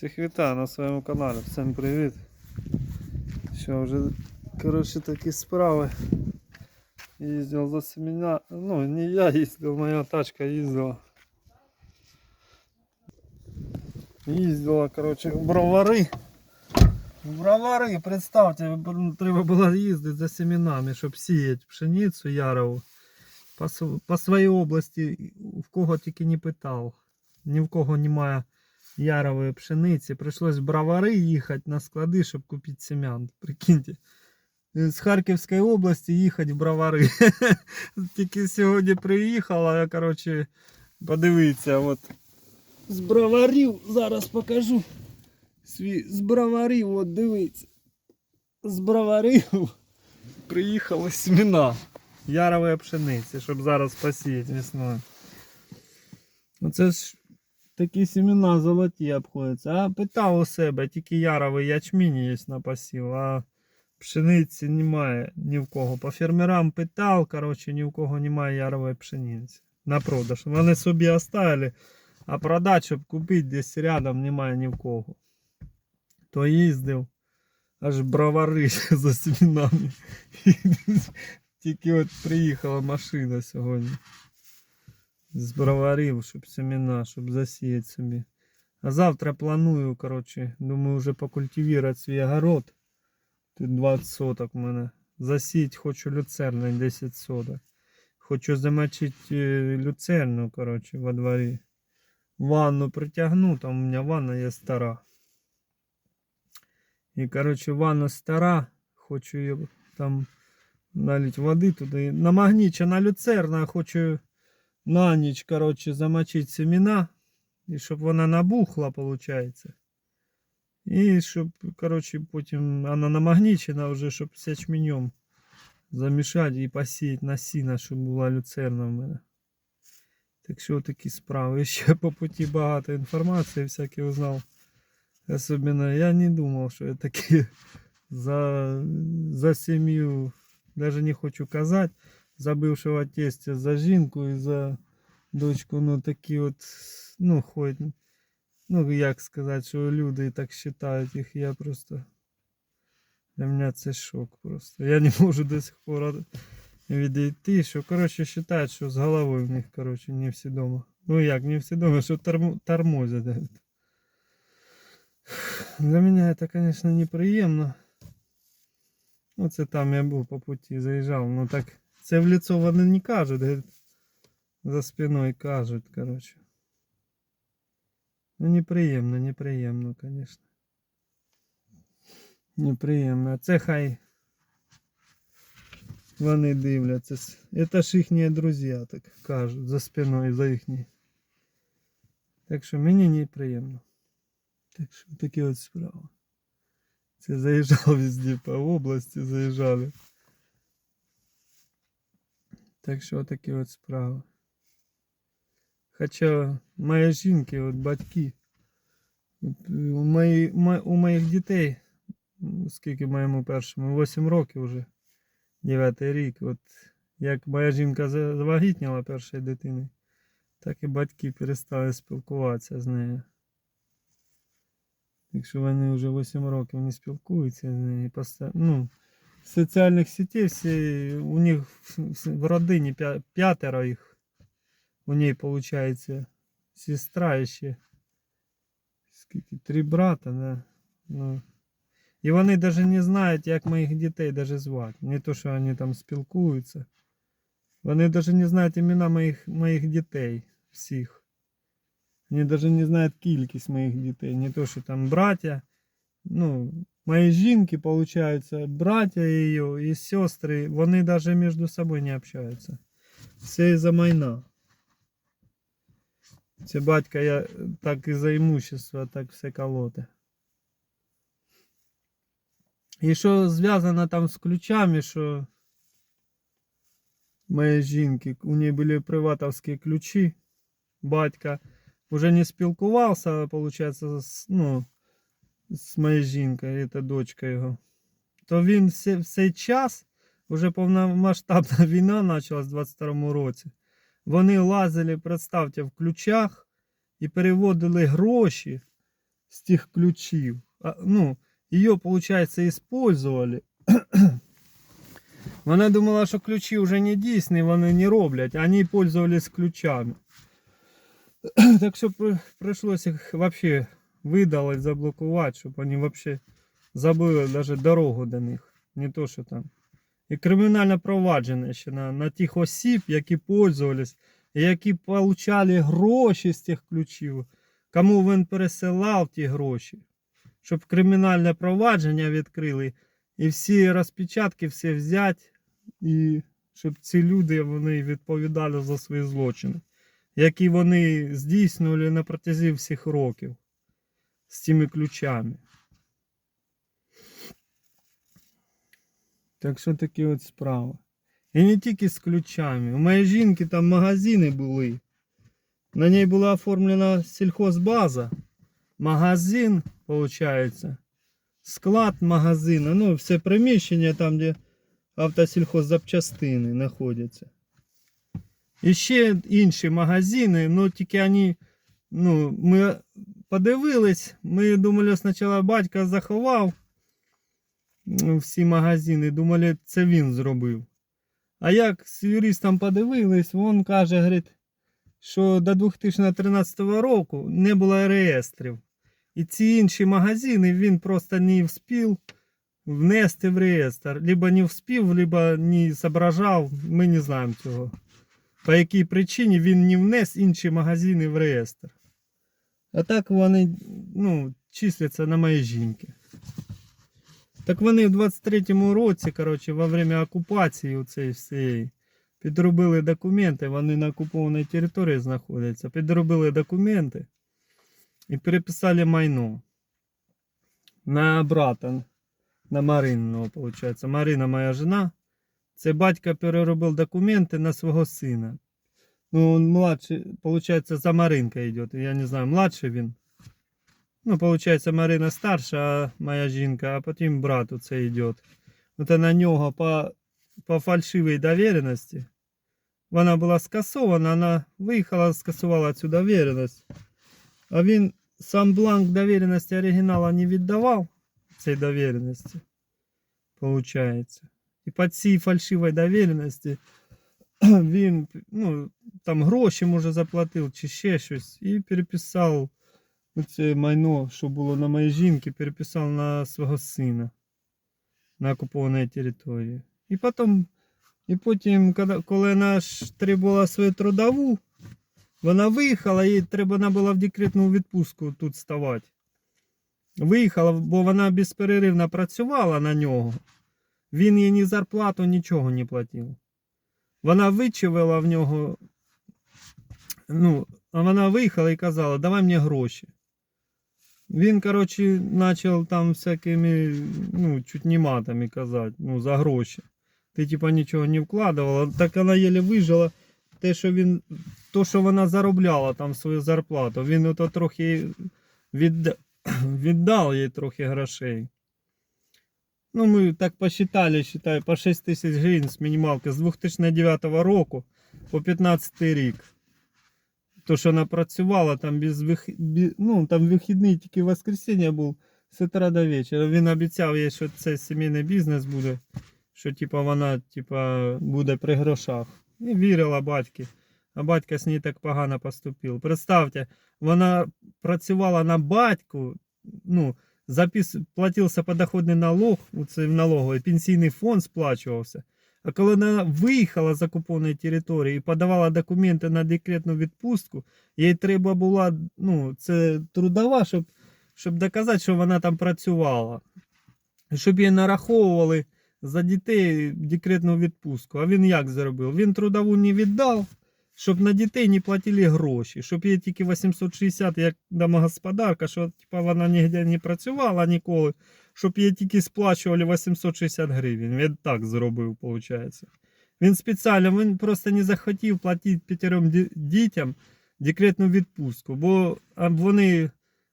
Всіх вітаю на своєму каналі. Всім привіт. Що вже коротше такі справи. Їздив за семена. Ну, не я їздив, моя тачка їздила. Їздила, коротше, в бровари. В бровари, представте, треба було їздити за семенами, щоб сіяти пшеницю ярову. По, по своїй області, в кого тільки не питав. Ні в кого немає ярової пшениці. Прийшлось в бровари їхати на склади, щоб купити семян. Прикиньте. З Харківської області їхати в бровари. Тільки сьогодні приїхала, я, коротше, подивіться, от. З броварів, зараз покажу. Свій, з броварів, от дивіться. З броварів приїхали семена ярової пшениці, щоб зараз посіяти весною. Оце ж такі семена золоті обходяться. А питав у себе, тільки яровий ячмінь є на посів, а пшениці немає ні в кого. По фермерам питав, коротше, ні в кого немає ярової пшениці. На продаж. Вони собі оставили, а продати, щоб купити десь рядом немає ні в кого. То їздив. Аж бровари за семенами. Тільки от приїхала машина сьогодні з броварів, щоб семена, щоб засіяти собі. А завтра планую, коротше, думаю, вже покультивувати свій огород. Тут 20 соток в мене. Засіяти хочу люцерну 10 соток. Хочу замочити е, люцерну, коротше, во дворі. Ванну притягну, там у мене ванна є стара. І, коротше, ванна стара. Хочу її там налити води туди. Намагнічена люцерна, хочу на ніч, коротше, замочити семена. І щоб вона набухла, виходить. І щоб, коротше, потім вона намагнічена вже, щоб з ячменем замішати і посіяти насіння, щоб була люцерна в мене. Так що такі справи. Ще по путі багато інформації всякі узнав. Особенно я не думав, що я такі за, за сім'ю, навіть не хочу казати, за бывшего тестя, за жінку і за дочку, ну такі от, ну, хоч, ну, як сказати, що люди так вважають їх, я просто, для мене це шок просто. Я не можу до сих пор відійти, що, коротше, вважають, що з головою в них, коротше, не всі дома. Ну як, не всі дома, що торм- тормозять. Для мене це, звісно, неприємно. Ну, це там я був по путі, заїжджав, ну так Це в лицо вони не кажуть, за спиною кажуть, коротше. Ну, неприємно, неприємно, звісно. Неприємно. Це хай вони дивляться. Це ж їхні друзі, так кажуть, за спиною, за їхні. Так що мені неприємно. Так що такі от справи. Це заїжджав везде по області, заїжджали. Так що такі от справи. Хоча мої жінки, от батьки, у, мої, у моїх дітей, скільки моєму першому, 8 років вже, 9 рік, от як моя жінка завагітніла першої дитини, так і батьки перестали спілкуватися з нею. Якщо вони вже 8 років не спілкуються з нею, ну, соціальних сетей всі, у них в- родині п'ятеро їх. У неї, виходить, сестра ще. Скільки? Три брата, да? Ну. І вони навіть не знають, як моїх дітей даже звати. Не то, що вони там спілкуються. Вони навіть не знають імена моїх, моїх дітей всіх. Вони навіть не знають кількість моїх дітей. Не то, що там браття. Ну, мої жінки, получаються, браття її і сестри, вони навіть між собою не общаються. Все із-за майна. Це батька я так і за імущество, так все колоти. І що зв'язано там з ключами, що моєї жінки, у неї були приватовські ключі. Батька вже не спілкувався, виходить, з, ну, з моєю жінкою, це дочка його. То він все, в цей час, вже повномасштабна війна почалась в 22-му році. Вони лазили, представте, в ключах і переводили гроші з тих ключів. А, ну, її, виходить, использовали. Вона думала, що ключі вже не дійсні, вони не роблять, вони пользовались ключами. Так що прийшлося їх вообще видалити, заблокувати, щоб вони вообще забили навіть дорогу до них. Не то, що там. І кримінальне провадження ще на, на тих осіб, які пользовались, і які получали гроші з тих ключів, кому він пересилав ті гроші, щоб кримінальне провадження відкрили і всі розпечатки всі взяти, і щоб ці люди вони відповідали за свої злочини, які вони здійснювали на протязі всіх років з цими ключами. Так що такі от справи. І не тільки з ключами. У моєї жінки там магазини були. На ній була оформлена сільхозбаза. Магазин, виходить. Склад магазину. Ну, все приміщення там, де автосільхоззапчастини знаходяться. І ще інші магазини, ну тільки вони, ну, ми подивились, ми думали, спочатку батько заховав всі магазини, думали, це він зробив. А як з юристом подивились, він каже, говорить, що до 2013 року не було реєстрів. І ці інші магазини він просто не вспів внести в реєстр. Либо не вспів, либо не зображав, ми не знаємо цього. По якій причині він не внес інші магазини в реєстр. А так вони ну, числяться на моїй жінки. Так вони в 23-му році, коротше, во время окупації цієї всієї, підробили документи, вони на окупованій території знаходяться, підробили документи і переписали майно на брата, на Маринного, виходить. Марина моя жена. Це батько переробив документи на свого сина. Ну, он младший, получается, за Маринкой идет. Я не знаю, младший він. Ну, получается, Марина старша, а моя жінка, а потім брат оце йде. От на нього по, по фальшивій довіреності. Вона була скасована, вона виїхала, скасувала цю довіреність. А він сам бланк довіреності оригінала не віддавав цієї довіреності. Получається. І по цій фальшивій довіреності він ну, там гроші може заплатив чи ще щось і переписав це майно, що було на моїй жінки, переписав на свого сина на окупованій території. І потім, і потім, коли, ж требувала свою трудову, вона виїхала, їй треба була в декретну відпустку тут ставати. Виїхала, бо вона безперервно працювала на нього. Він їй ні зарплату, нічого не платив. Вона вичавила в нього. Ну, вона виїхала і казала, давай мені гроші. Він, коротше, почав там всякими, ну, чуть не матами казати, ну, за гроші. Ти, типа, нічого не вкладувала. Так вона єлі вижила те, що він, то, що вона заробляла там свою зарплату. Він ото трохи від, віддав їй трохи грошей. Ну, ми так посчитали, считай, по 6 тисяч гривень з мінімалки з 2009 року по 15 рік. То, що вона працювала там без вих... ну, там вихідний тільки воскресіння був з утра до вечора. Він обіцяв їй, що це сімейний бізнес буде, що типа вона типа, буде при грошах. І вірила батьки. А батько з нею так погано поступив. Представте, вона працювала на батьку, ну, запис... платився подоходний налог, це налоговий, пенсійний фонд сплачувався. А коли вона виїхала з окупованої території і подавала документи на декретну відпустку, їй треба була, ну, це трудова, щоб, щоб доказати, що вона там працювала. Щоб їй нараховували за дітей декретну відпустку. А він як зробив? Він трудову не віддав, щоб на дітей не платили гроші, щоб їй тільки 860 як домогосподарка, що типа, вона ніде не працювала ніколи, щоб їй тільки сплачували 860 гривень. Він так зробив, виходить. Він спеціально, він просто не захотів платити п'ятером дітям декретну відпустку, бо вони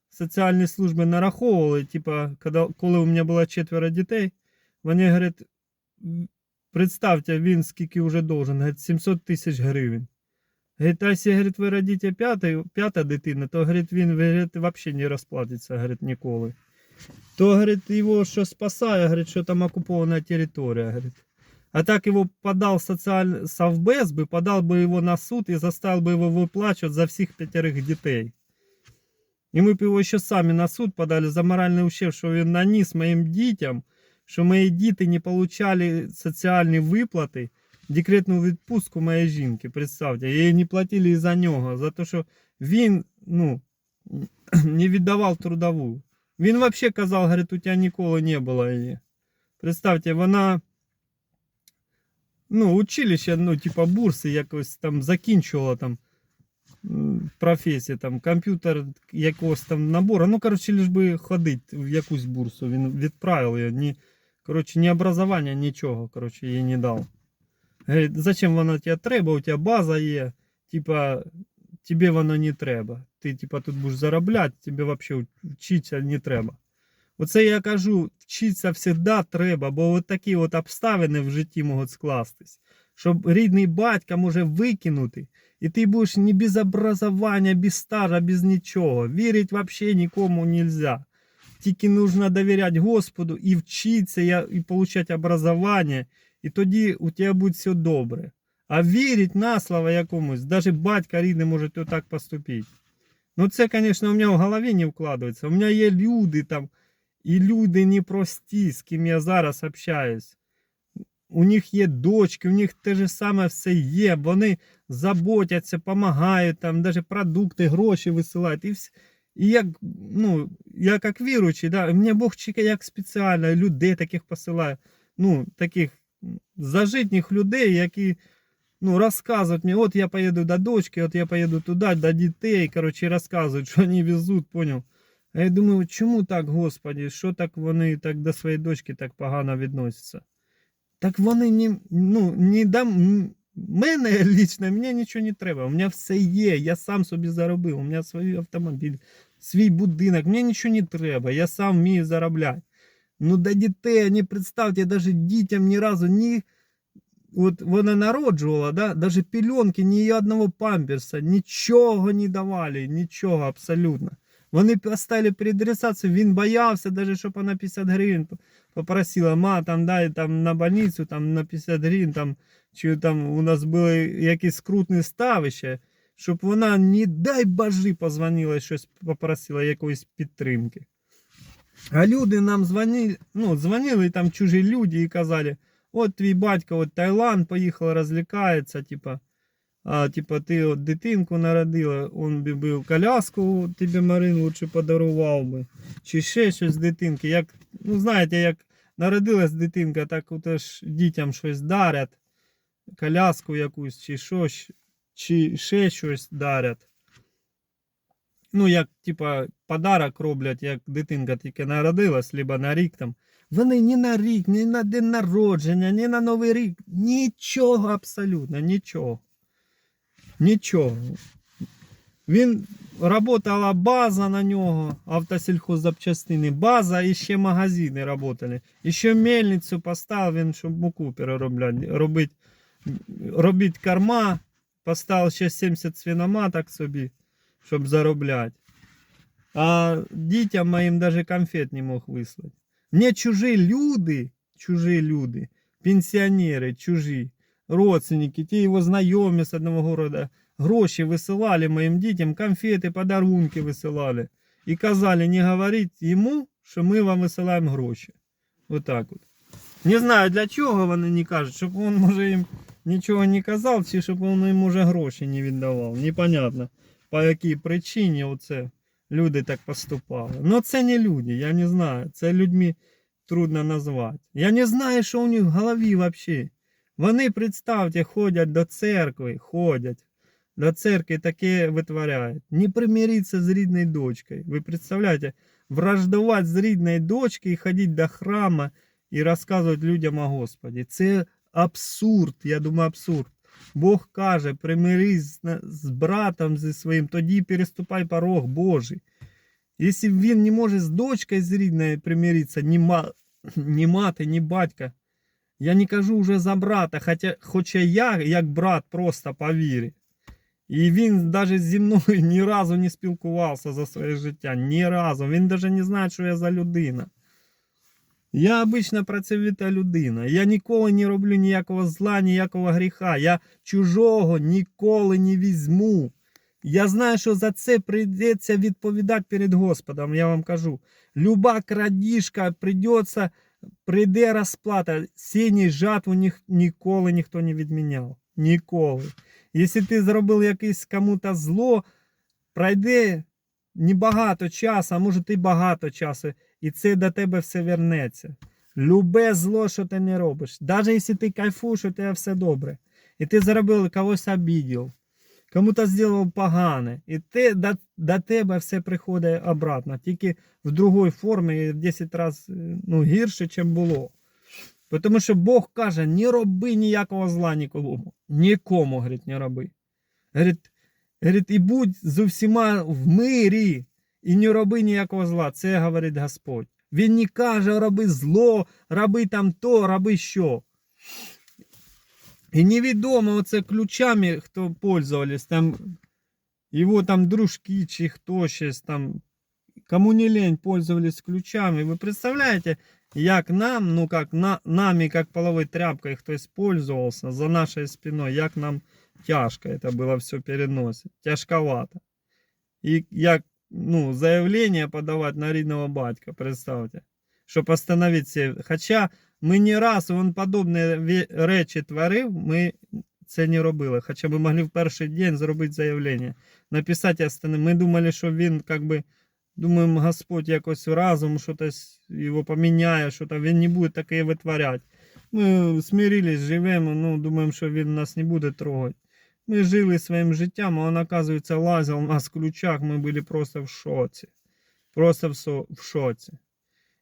соціальні служби нараховували, типа, коли у мене було четверо дітей, вони говорять, представте, він скільки вже должен, говорить, 700 тисяч гривень. Говорить, а якщо говорить, ви родите п'ятий, п'ята дитина, то говорить, він говорить, взагалі не розплатиться говорить, ніколи. То говорить, його що спасає, говорить, що там окупована територія. Говорить. А так его подал социальный совбез бы, подал бы его на суд и заставил бы его выплачивать за всех пятерых детей. И мы бы его еще сами на суд подали за моральный ущерб, что він наніс моим дітям, що мої діти не получали соціальні виплати, декретну відпустку моєї жінки, представте, їй не платили із-за нього, за те, що він, ну, не віддавав трудову. Він взагалі казав, говорить, у тебе ніколи не було її. Представте, вона ну, училище, ну, типа бурси якось там закінчувала там м, професії, там комп'ютер якогось там набору. Ну, коротше, лиш би ходити в якусь бурсу. Він відправив її. Ні, коротше, ні образування, нічого, коротше, їй не дав. Говорить, зачем воно тебе треба? У тебе база є. Типа, тебе воно не треба. Ти, типа, тут будеш заробляти, тебе взагалі вчитися не треба. Оце я кажу, вчитися завжди треба, бо от такі от обставини в житті можуть скластись. Щоб рідний батька може викинути, і ти будеш ні без образування, без стажа, без нічого. Вірити взагалі нікому не можна. Тільки нужно довіряти Господу і вчитися, і отримати образування, і тоді у тебе буде все добре. А вірити на слово якомусь, навіть батька рідний може так поступити. Ну це, звісно, у мене в голові не вкладається. У мене є люди там. І люди непрості, з ким я зараз общаюсь. У них є дочки, у них те ж саме все є. Вони заботяться, допомагають, там, навіть продукти, гроші висилають. І, вс... і як, ну, я як віруючий, да, мені Бог чекає як спеціально, людей таких посилає. Ну, таких зажитніх людей, які ну, розказують мені, от я поїду до дочки, от я поїду туди, до дітей, коротше, розказують, що вони везуть, поняв. А я думаю, чому так, Господі, що так вони так до своєї дочки так погано відносяться? Так вони не, ну, не дам. Мене лично, мені нічого не треба. У мене все є. Я сам собі заробив. У мене свій автомобіль, свій будинок. Мені нічого не треба. Я сам вмію заробляти. Ну до дітей, не представте, навіть дітям ні разу ні. От вона народжувала, да, даже пеленки, ні одного памперса, нічого не давали, нічого абсолютно. Вони поставили перед він боявся, даже, щоб вона 50 гривень попросила, ма, там дай там на больницю там, на 50 гривень, там, чи там у нас були якісь скрутні ставища, щоб вона, не дай божи, позвонила, щось попросила якоїсь підтримки. А люди нам дзвонили, ну, дзвонили там чужі люди і казали, от твій батько от Таїланд поїхав, розлікається, типа, а, типа, ти от дитинку народила, он би був коляску, тобі Марин лучше подарував би. Чи ще щось дитинки. Як, ну, знаєте, як народилась дитинка, так от ж дітям щось дарять, коляску якусь, чи щось, чи ще щось дарять. Ну, як, типа, подарок роблять, як дитинка тільки народилась, либо на рік там. Вони ні на рік, ні на день народження, ні на Новий рік, нічого абсолютно, нічого. Нічого. Він работала база на нього, автосільхоззапчастини, база і ще магазини работали. І ще мельницю поставив він, щоб муку переробляти, робити, робити корма, поставив ще 70 свиноматок собі, щоб заробляти. А дітям моїм даже конфет не мог вислати. Мені чужі люди, чужі люди, пенсіонери, чужі, родственники, ті його знайомі з одного города, гроші висилали моїм дітям, конфети, подарунки висилали. І казали, не говоріть йому, що ми вам висилаємо гроші. Отак от. Не знаю для чого вони не кажуть, щоб він може їм нічого не казав, чи щоб він їм уже гроші не віддавав. Непонятно, по якій причині оце люди так поступали. Ну це не люди, я не знаю. Це людьми трудно назвати. Я не знаю, що у них в голові взагалі. Вони, представте, ходять до церкви, ходять. До церкви таке витворяють. Не примириться з рідною дочкою. Ви представляєте, враждувати з рідною дочкою і ходити до храма і розказувати людям о Господі. Це абсурд, я думаю, абсурд. Бог каже, примирись з, братом зі своїм, тоді переступай порог Божий. Якщо він не може з дочкою з рідною примиритися, ні, ма, ні мати, ні батька, я не кажу вже за брата, хоча, хоча я, як брат, просто по вірі. І він навіть зі мною ні разу не спілкувався за своє життя. Ні разу. Він навіть не знає, що я за людина. Я обична працьовита людина. Я ніколи не роблю ніякого зла, ніякого гріха. Я чужого ніколи не візьму. Я знаю, що за це прийдеться відповідати перед Господом. Я вам кажу. Люба крадіжка прийдеться, прийде розплата. Сіній жатву ні, ніколи ніхто не відміняв. Ніколи. Якщо ти зробив якесь кому-то зло, пройде небагато часу, а може і багато часу, і це до тебе все вернеться. Любе зло, що ти не робиш. Навіть якщо ти кайфуєш, у тебе все добре. І ти зробив когось обідів, кому-то зробив погане. І ти, до, до тебе все приходить обратно, тільки в другій формі в 10 разів ну, гірше, ніж було. Тому що Бог каже, не роби ніякого зла нікому. Нікому, говорить, не роби. Говорить, говорить, і будь з усіма в мирі, і не роби ніякого зла. Це говорить Господь. Він не каже, роби зло, роби там то, роби що. І невідомо оце ключами, хто пользовались, там його там дружки чи хто щось там, кому не лень, пользовались ключами. Ви представляєте, як нам, ну как на, нами, как половой тряпкой хтось пользовался за нашей спиной, як нам тяжко это было все переносить, тяжковато. І як ну, заявление подавать на рідного батька, представте, щоб остановить це. Хоча ми не раз, він подобні ве- речі творив, ми це не робили. Хоча ми могли в перший день зробити заявлення, написати остановити. Ми думали, що він как би Думаємо, Господь якось разом щось його поміняє, що там він не буде таке витворяти. Ми смирились, живемо, ну, думаємо, що він нас не буде трогати. Ми жили своїм життям, а він, оказується, лазив у нас в ключах, ми були просто в шоці. Просто в, со- в шоці.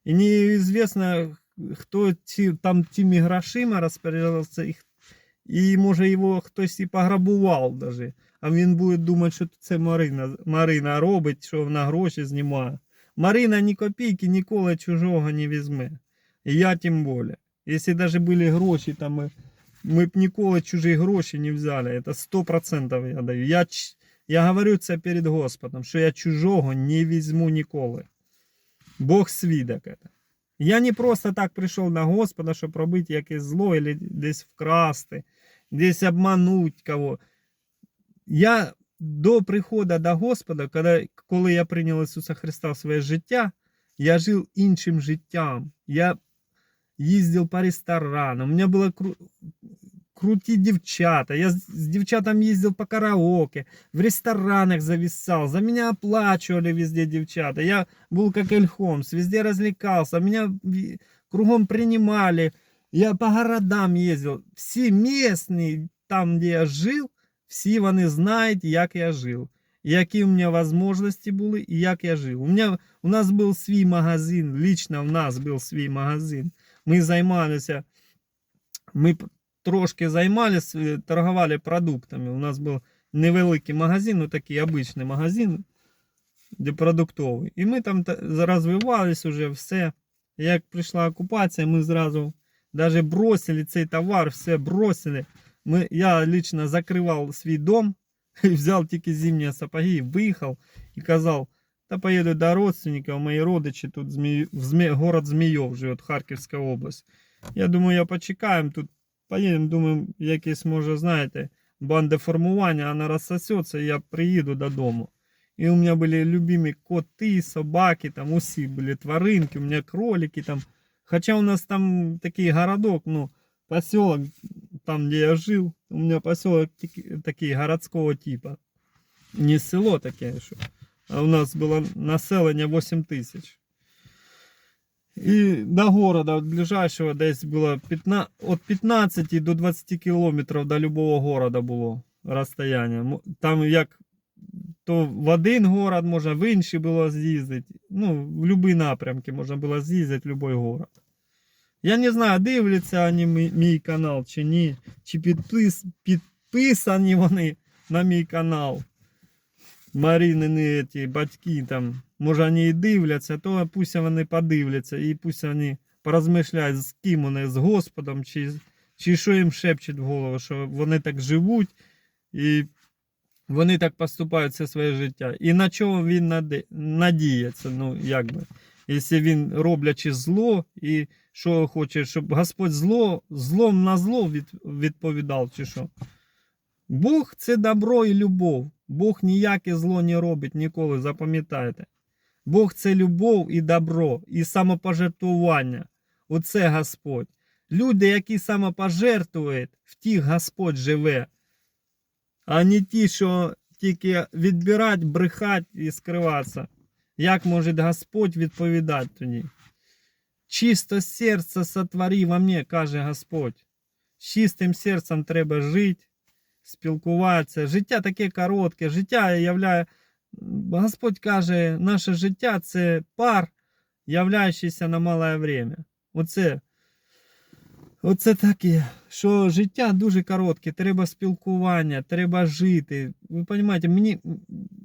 І неізвісно, хто ці, там тими грошима розпоряджався, і, і може його хтось і пограбував даже. А він буде думати, що це Марина, Марина робить, що вона гроші знімає. Марина ні копійки ніколи чужого не візьме. І я тим більше. Якщо навіть були гроші, там ми б ніколи чужі гроші не взяли. Це 100% я даю. Я, я говорю це перед Господом, що я чужого не візьму ніколи. Бог свідок. це. Я не просто так прийшов на Господа, щоб робити якесь зло, або десь вкрасти, десь обмануть кого. Я до приходу до Господа, коли, коли я прийняв Ісуса Христа в своє життя, я жив іншим життям. Я їздив по ресторанам, у мене були кру... круті дівчата. Я з, з дівчатами їздив по караоке, в ресторанах зависал, за меня оплачивали везде девчата. Я был как Эльхомс, везде развлекался, меня ви- кругом принимали. Я по городам ездил. Всі местные, там, де я жив, всі вони знають, як я жив. Які у мене можливості були і як я жив. У, мене, у нас був свій магазин, лично в нас був свій магазин. Ми займалися, ми трошки займалися, е, торгували продуктами. У нас був невеликий магазин, ну такий обичний магазин, де продуктовий. І ми там та- розвивались уже все. Як прийшла окупація, ми зразу даже бросили цей товар, все бросили. Ми, я лично закривав свій дом, взяв тільки зимні сапоги, виїхав і казав, та поїду до родственників, мої родичі тут Змі... в Змі... город Змійов живе, Харківська область. Я думаю, я почекаємо тут, поїдемо, думаю, якесь, може, знаєте, банда формування, вона розсосеться, і я приїду додому. І у мене були любимі коти, собаки, там усі були тваринки, у мене кролики там. Хоча у нас там такий городок, ну, поселок, там, где я жил, у меня поселок такий городского типа. Не село таке, що. А у нас було населення 8 тисяч. І до города от ближайшого десь було 15, від 15 до 20 кілометрів до любого города було розстояння. Там як то в один город можна, в інший було з'їздити. Ну, в будь-які напрямки можна було з'їздити в будь-який город. Я не знаю, дивляться вони мій канал чи ні, чи підпис, підписані вони на мій канал. Маринини ті батьки там, може вони і дивляться, то пусть вони подивляться і пусть вони порозмишляють, з ким вони, з Господом, чи, чи що їм шепчуть в голову, що вони так живуть і Вони так поступають все своє життя. І на чого він надіється? Ну, як би. Якщо він роблячи зло, і що хоче, щоб Господь зло, злом на зло від, відповідав, чи що? Бог це добро і любов. Бог ніяке зло не робить ніколи, запам'ятайте. Бог це любов і добро, і самопожертвування. Оце Господь. Люди, які самопожертвують, в тих Господь живе, а не ті, що тільки відбирати, брехати і скриватися. Як може Господь відповідати тоді? Чисто серце сотвори во мне, каже Господь. З чистим серцем треба жити, спілкуватися. Життя таке коротке, життя являє. Господь каже, наше життя це пар, являючийся на мале время. Оце, оце таке, що життя дуже коротке, треба спілкування, треба жити. Ви розумієте, мені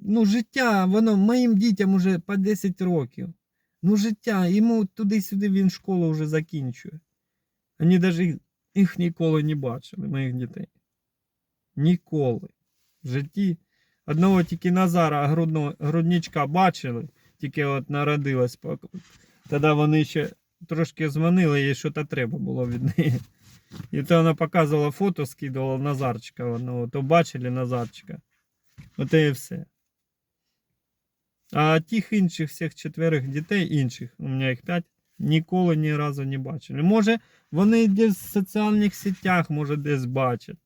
ну, життя, воно моїм дітям уже по 10 років. Ну, життя, йому туди-сюди він школу вже закінчує. Вони навіть їх ніколи не бачили, моїх дітей. Ніколи. В житті. Одного тільки Назара грудно, грудничка бачили, тільки от народилась. Тоді вони ще трошки дзвонили, їй що то треба було від неї. І то вона показувала фото, скидувала Назарчика одного, то бачили Назарчика. От і все. А тих інших всіх четверих дітей, інших, у мене їх п'ять, ніколи ні разу не бачили. Може, вони десь в соціальних сетях, може, десь бачать.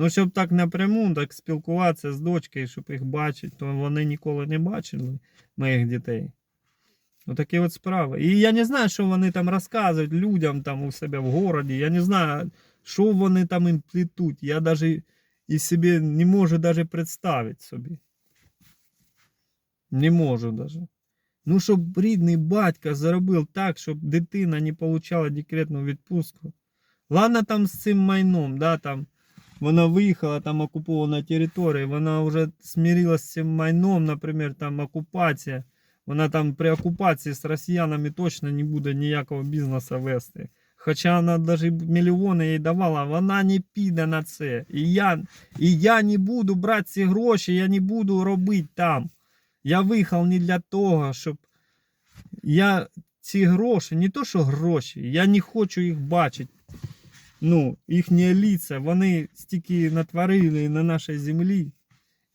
Ну, щоб так напряму так спілкуватися з дочкою, щоб їх бачити, то вони ніколи не бачили моїх дітей. Отакі от справи. І я не знаю, що вони там розказують людям там у себе в городі. Я не знаю, що вони там їм плетуть. Я навіть і собі не можу навіть представити собі. Не можу даже. Ну, щоб рідний батько заробив так, щоб дитина не отримала декретну відпустку. Ладно, там з цим майном, да, там вона виїхала, там окупована територія, вона вже смирилася з цим майном, наприклад, там окупація. Вона там при окупації з росіянами точно не буде ніякого бізнесу вести. Хоча вона навіть мільйони їй давала, вона не піде на це. І я, і я не буду брати ці гроші, я не буду робити там. Я виїхав не для того, щоб я ці гроші, не то що гроші, я не хочу їх бачити. Ну, їхні ліця, вони стільки натворили на нашій землі.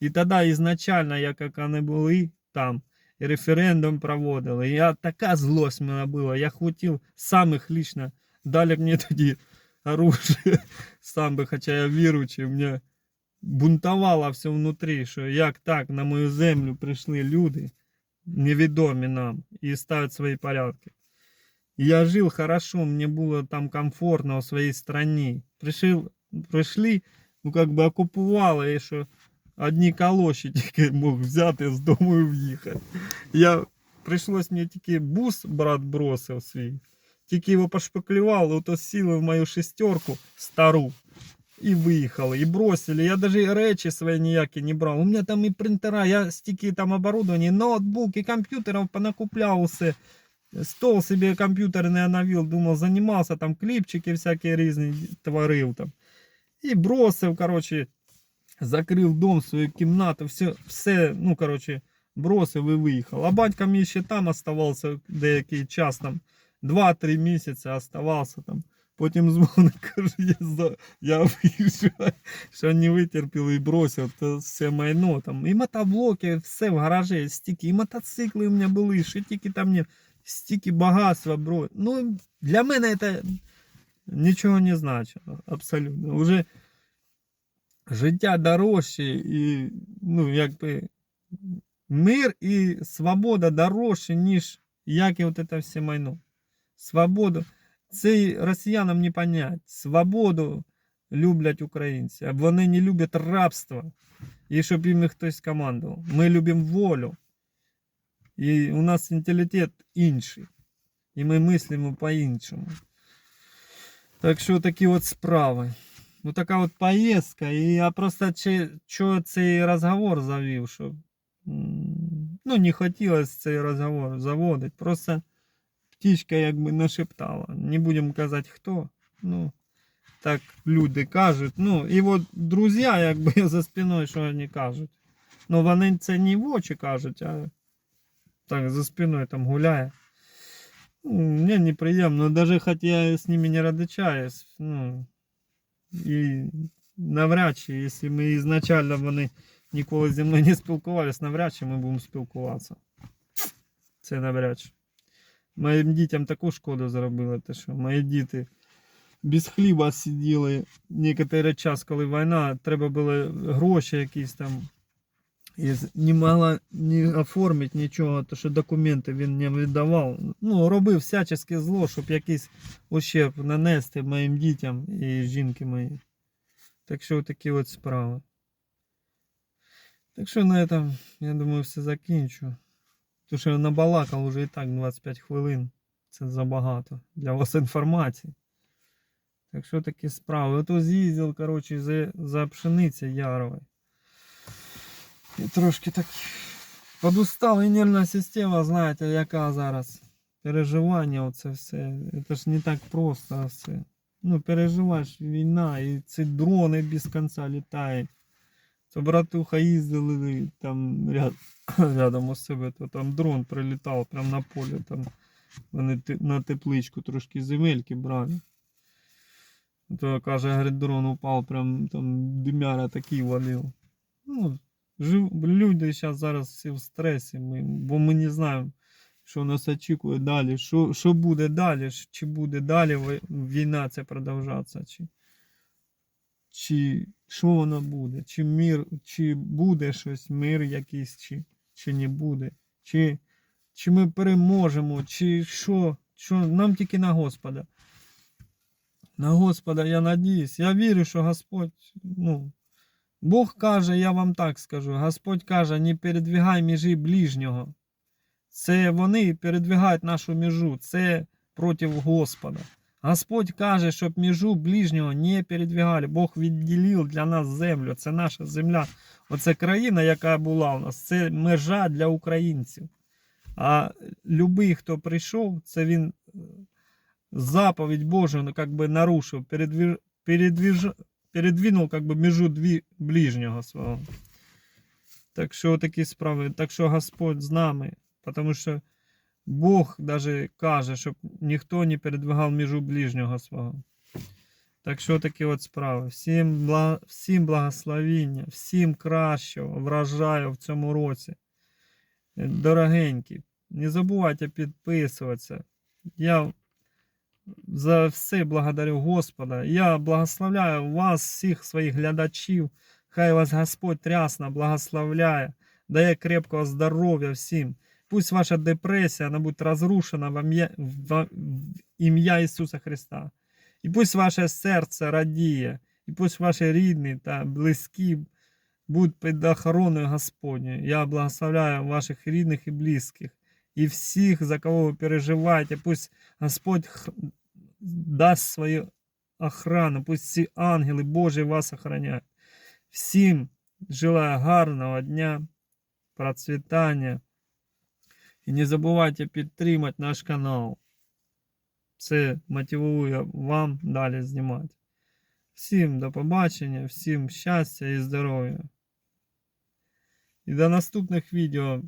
І тоді ізначально, як як вони були там, і референдум проводили. Я така злость в мене була. Я хотів сам їх лично дали мені тоді оружие. Сам би, хоча я віруючий, мене бунтувало все внутрі, що як так на мою землю прийшли люди, невідомі нам, і ставлять свої порядки. И Я жил хорошо, мне было там комфортно в своей стране. Пришел, пришли, ну как бы окупували, і що одні калоші тільки мог взяти з дому і в'їхати. Я, прийшлось мені тільки бус брат бросив свій. Тільки його пошпаклювали, то сіли в мою шестерку стару. І виїхали, і бросили. Я даже речі свої ніякі не брав. У мене там і принтера, я стільки там оборудовання, ноутбук, і комп'ютерів понакупляв усе. Стол себе комп'ютерний оновив, думав, займався, там кліпчики всякі різні творив там. І бросив, коротше, закрив дом, свою кімнату, все, все, ну, коротше, бросив і виїхав. А батько мій ще там оставався деякий час, там, 2-3 місяці оставався там. Потім дзвонить, каже, я, я виїжджаю, що не витерпів і бросив то все майно. Там. І мотоблоки, все в гаражі, стільки, і мотоцикли у мене були, що тільки там не стільки багатства, бро. Ну, для мене це нічого не значило, абсолютно. Уже життя дорожче і, ну, якби, мир і свобода дорожче, ніж яке от це все майно. Свободу. Це росіянам не понять. Свободу люблять українці, а вони не люблять рабство. І щоб їм хтось командував. Ми любимо волю. І у нас менталітет інший. І ми мислимо по-іншому. Так що такі от справи. Ну така от поїздка. І я просто що цей розговор завів, що ну, не хотілося цей розговор заводити. Просто птичка якби нашептала. Не будемо казати хто. Ну, так люди кажуть. Ну, і от друзі, якби за спиною, що вони кажуть. Ну, вони це не в очі кажуть, а так за спиною там гуляє. Ну, Мені неприємно, навіть хоч я з ними не родичаюсь. Ну, і навряд чи, якщо ми ізначально вони ніколи зі мною не спілкувалися, навряд чи ми будемо спілкуватися. Це навряд чи. Моїм дітям таку шкоду зробили, те, що мої діти без хліба сиділи некоторий час, коли війна, треба було гроші якісь там. І не могла ні оформити нічого, то що документи він не віддавав. Ну, робив всяческе зло, щоб якийсь ущерб нанести моїм дітям і жінки моїй. Так що такі от справи. Так що на этом, я думаю, все закінчу. Тому що набалакав уже і так 25 хвилин. Це забагато для вас інформації. Так що такі справи. Ото з'їздив, коротше, за, за пшеницею яровою. І трошки так подустав і нервна система, знаєте, яка зараз. Переживання, оце все. Це ж не так просто все. Ну, переживаєш війна, і ці дрони без кінця літають. То братуха їздили там ряд, рядом у себе, то там дрон прилітав прямо на полі. Там вони на тепличку трошки земельки брали. То каже, говорить, дрон упав, прям там димяра такий валив. Ну, люди зараз зараз всі в стресі, ми, бо ми не знаємо, що нас очікує далі, що, що буде далі, чи буде далі війна ця продовжатися, чи, чи що воно буде, чи мир, чи буде щось, мир якийсь, чи, чи не буде, чи, чи ми переможемо, чи що, що нам тільки на Господа. На Господа я надіюсь. Я вірю, що Господь, ну, Бог каже, я вам так скажу. Господь каже, не передвигай межі ближнього. Це вони передвигають нашу межу. Це проти Господа. Господь каже, щоб межу ближнього не передвигали. Бог відділив для нас землю. Це наша земля. Оце країна, яка була у нас, це межа для українців. А любий, хто прийшов, це він е, заповедь Божию ну, как бы нарушив, передвиж, передвиж, передвинув как бы межу дві ближнього свого. Так що такі справи. Так що Господь з нами. Тому що Бог даже каже, щоб ніхто не передвигав межу ближнього свого. Так що такі от справи. Всім, бла... всім благословіння, всім кращого вражаю в цьому році. Дорогенькі, не забувайте підписуватися. Я за все благодарю Господа. Я благословляю вас, всіх своїх глядачів. Хай вас Господь рясно благословляє, дає крепкого здоров'я всім. Пусть ваша депресія вона буде розрушена в ім'я Ісуса Христа. І пусть ваше серце радіє, і пусть ваші рідні та близькі будуть під охороною Господньою. Я благословляю ваших рідних і близьких. І всіх, за кого ви переживаєте, пусть Господь дасть свою охрану, пусть всі ангели Божі вас охороняють. Всім желаю гарного дня, процвітання. І не забувайте підтримати наш канал. Це мотивує вам далі знімати. Всім до побачення, всім щастя і здоров'я. І до наступних відео,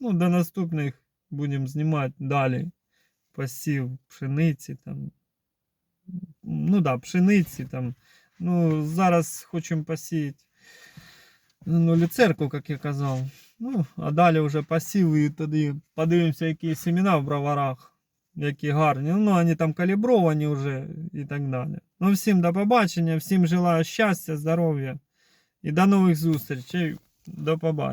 ну, до наступних будемо знімати далі посів пшениці там. Ну да, пшениці там. Ну, зараз хочемо посіяти ну, люцерку, як я казав. Ну, а далі вже посів і тоді подивимося, які семена в броварах, які гарні. Ну, вони там калібровані вже і так далі. Ну, всім до побачення, всім желаю щастя, здоров'я і до нових зустрічей. До побачення.